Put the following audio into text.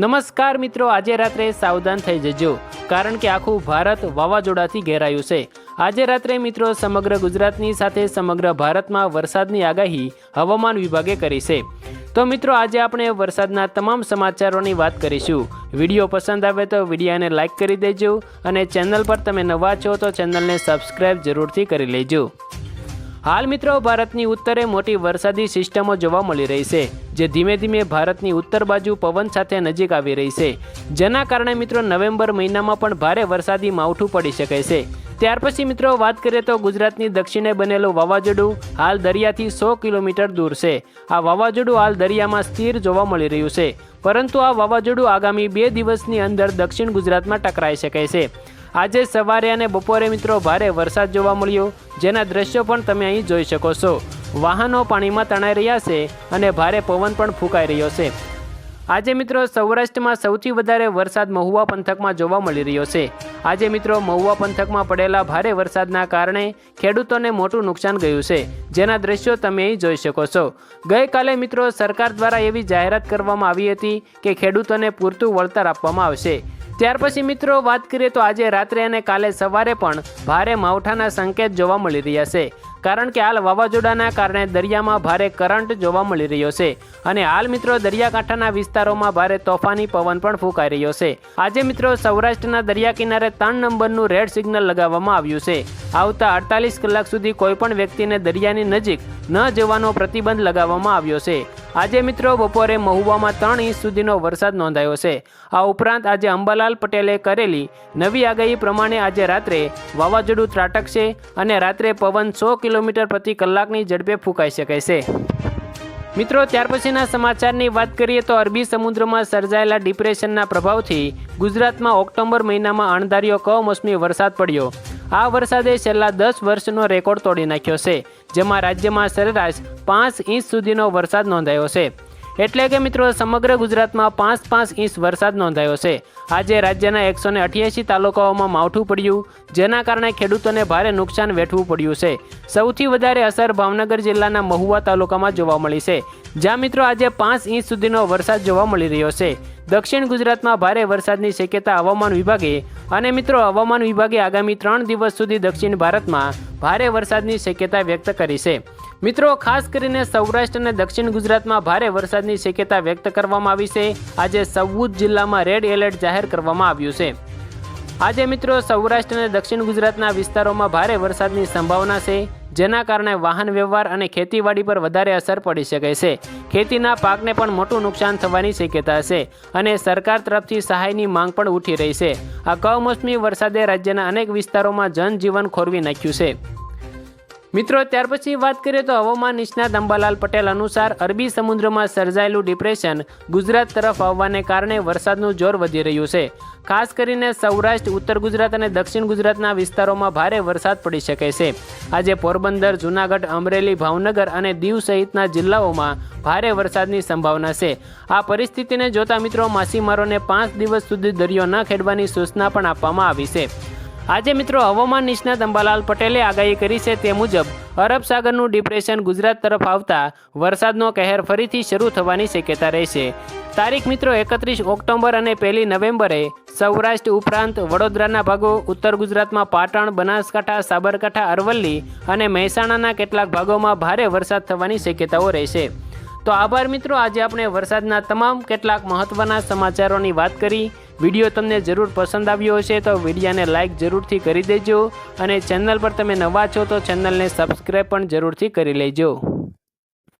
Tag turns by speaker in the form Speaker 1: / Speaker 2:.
Speaker 1: નમસ્કાર મિત્રો, આજે રાત્રે સાવધાન થઈ જજો, કારણ કે આખું ભારત વાવાઝોડાથી ઘેરાયું છે. આજે રાત્રે મિત્રો, સમગ્ર ગુજરાતની સાથે સમગ્ર ભારતમાં વરસાદની આગાહી હવામાન વિભાગે કરી છે. તો મિત્રો, આજે આપણે વરસાદના તમામ સમાચારોની વાત કરીશું. વીડિયો પસંદ આવે તો વિડીયાને લાઇક કરી દેજો અને ચેનલ પર તમે નવા છો તો ચેનલને સબસ્ક્રાઈબ જરૂરથી કરી લેજો. હાલ મિત્રો, ભારતની ઉત્તરે મોટી વરસાદી સિસ્ટમો જોવા મળી રહી છે. જે ધીમે ધીમે ભારતની ઉત્તર બાજુ પવન સાથે નજીક આવી રહી છે. જેના કારણે મિત્રો નવેમ્બર મહિનામાં પણ ભારે વરસાદી માવઠું પડી શકે છે. ત્યાર પછી મિત્રો વાત કરીએ તો ગુજરાતની દક્ષિણે બનેલું વાવાઝોડું હાલ દરિયાથી સો કિલોમીટર દૂર છે. આ વાવાઝોડું હાલ દરિયામાં સ્થિર જોવા મળી રહ્યું છે. પરંતુ આ વાવાઝોડું આગામી બે દિવસની અંદર દક્ષિણ ગુજરાતમાં ટકરાઈ શકે છે. આજે સવારે અને બપોરે મિત્રો ભારે વરસાદ જોવા મળ્યો. જેના દ્રશ્યો પણ તમે અહીં જોઈ શકો છો. વાહનો પાણીમાં તણાઈ રહ્યા છે અને ભારે પવન પણ ફૂંકાઈ રહ્યો છે. આજે મિત્રો સૌરાષ્ટ્રમાં સૌથી વધારે વરસાદ મહુવા પંથકમાં જોવા મળી રહ્યો છે. આજે મિત્રો મહુવા પંથકમાં પડેલા ભારે વરસાદના કારણે ખેડૂતોને મોટું નુકસાન ગયું છે. જેના દ્રશ્યો તમે અહીં જોઈ શકો છો. ગઈકાલે મિત્રો સરકાર દ્વારા એવી જાહેરાત કરવામાં આવી હતી કે ખેડૂતોને પૂરતું વળતર આપવામાં આવશે. ત્યાર પછી મિત્રો વાત કરીએ તો આજે રાત્રે અને કાલે સવારે પણ ભારે માવઠાના સંકેત જોવા મળી રહ્યા છે. કારણ કે હાલ વાવાઝોડાના કારણે દરિયામાં ભારે કરંટ જોવા મળી રહ્યો છે. અને હાલ મિત્રો દરિયાકાંઠાના વિસ્તારોમાં ભારે તોફાની પવન પણ ફૂંકાઈ રહ્યો છે. આજે મિત્રો સૌરાષ્ટ્રના દરિયા કિનારે ત્રણ નંબરનું રેડ સિગ્નલ લગાવવામાં આવ્યું છે. આવતા અડતાલીસ કલાક સુધી કોઈપણ વ્યક્તિને દરિયાની નજીક ન જવાનો પ્રતિબંધ લગાવવામાં આવ્યો છે. આજે મિત્રો બપોરે મહુવામાં ત્રણ ઇંચ સુધીનો વરસાદ નોંધાયો છે. આ ઉપરાંત આજે અંબાલાલ પટેલે કરેલી નવી આગાહી પ્રમાણે આજે રાત્રે વાવાઝોડું ત્રાટકશે અને રાત્રે પવન સો કિલોમીટર પ્રતિ કલાકની ઝડપે ફૂંકાઈ શકે છે. મિત્રો, ત્યાર પછીના સમાચારની વાત કરીએ તો અરબી સમુદ્રમાં સર્જાયેલા ડિપ્રેશનના પ્રભાવથી ગુજરાતમાં ઓક્ટોબર મહિનામાં અણધાર્યો કમોસમી વરસાદ પડ્યો. આ વરસાદે છેલ્લા દસ વર્ષનો રેકોર્ડ તોડી નાખ્યો છે, જેમાં રાજ્યમાં સરેરાશ પાંચ ઇંચ સુધીનો વરસાદ નોંધાયો છે. એટલે કે મિત્રો, સમગ્ર ગુજરાતમાં પાંચ પાંચ ઇંચ વરસાદ નોંધાયો છે. આજે રાજ્યના એકસો ને અઠ્યાસી તાલુકાઓમાં માવઠું પડ્યું, જેના કારણે ખેડૂતોને ભારે નુકસાન વેઠવું પડ્યું છે. સૌથી વધારે અસર ભાવનગર જિલ્લાના મહુવા તાલુકામાં જોવા મળી છે. જ્યાં મિત્રો, આજે પાંચ ઇંચ સુધીનો વરસાદ જોવા મળી રહ્યો છે. દક્ષિણ ગુજરાતમાં ભારે વરસાદની શક્યતા હવામાન વિભાગે અને મિત્રો, હવામાન વિભાગે આગામી ત્રણ દિવસ સુધી દક્ષિણ ભારતમાં ભારે વરસાદની શક્યતા વ્યક્ત કરી છે. મિત્રો, ખાસ કરીને સૌરાષ્ટ્ર અને દક્ષિણ ગુજરાતમાં ભારે વરસાદની શક્યતા વ્યક્ત કરવામાં આવી છે. આજે ચૌદ જિલ્લામાં રેડ એલર્ટ જાહેર કરવામાં આવ્યું છે. આજે મિત્રો સૌરાષ્ટ્ર અને દક્ષિણ ગુજરાતના વિસ્તારોમાં ભારે વરસાદની સંભાવના છે, જેના કારણે વાહન વ્યવહાર અને ખેતીવાડી પર વધારે અસર પડી શકે છે. ખેતીના પાકને પણ મોટું નુકસાન થવાની શક્યતા છે અને સરકાર તરફથી સહાયની માંગ પણ ઉઠી રહી છે. આ કમોસમી વરસાદે રાજ્યના અનેક વિસ્તારોમાં જનજીવન ખોરવી નાખ્યું છે. મિત્રો, ત્યાર પછી વાત કરીએ તો હવામાન નિષ્ણાત અંબાલાલ પટેલ અનુસાર અરબી સમુદ્રમાં સર્જાયેલું ડિપ્રેશન ગુજરાત તરફ આવવાને કારણે વરસાદનું જોર વધી રહ્યું છે. ખાસ કરીને સૌરાષ્ટ્ર, ઉત્તર ગુજરાત અને દક્ષિણ ગુજરાતના વિસ્તારોમાં ભારે વરસાદ પડી શકે છે. આજે પોરબંદર, જૂનાગઢ, અમરેલી, ભાવનગર અને દીવ સહિતના જિલ્લાઓમાં ભારે વરસાદની સંભાવના છે. આ પરિસ્થિતિને જોતા મિત્રો, માછીમારોને પાંચ દિવસ સુધી દરિયો ન ખેડવાની સૂચના પણ આપવામાં આવી છે. આજે મિત્રો હવામાન નિષ્ણાત અંબાલાલ પટેલે આગાહી કરી છે તે મુજબ, અરબ સાગરનું ડિપ્રેશન ગુજરાત તરફ આવતા વરસાદનો કહેર ફરીથી શરૂ થવાની શક્યતા રહેશે. તારીખ મિત્રો એકત્રીસ ઓક્ટોબર અને પહેલી નવેમ્બરે સૌરાષ્ટ્ર ઉપરાંત વડોદરાના ભાગો, ઉત્તર ગુજરાતમાં પાટણ, બનાસકાંઠા, સાબરકાંઠા, અરવલ્લી અને મહેસાણાના કેટલાક ભાગોમાં ભારે વરસાદ થવાની શક્યતાઓ રહેશે. તો આભાર મિત્રો, આજે આપણે વરસાદના તમામ કેટલાક મહત્ત્વના સમાચારોની વાત કરી. વીડિયો તમને જરૂર પસંદ આવ્યો હશે તો વિડીયાને લાઇક જરૂરથી કરી દેજો અને ચેનલ પર તમે નવા છો તો ચેનલને સબસ્ક્રાઈબ પણ જરૂરથી કરી લેજો.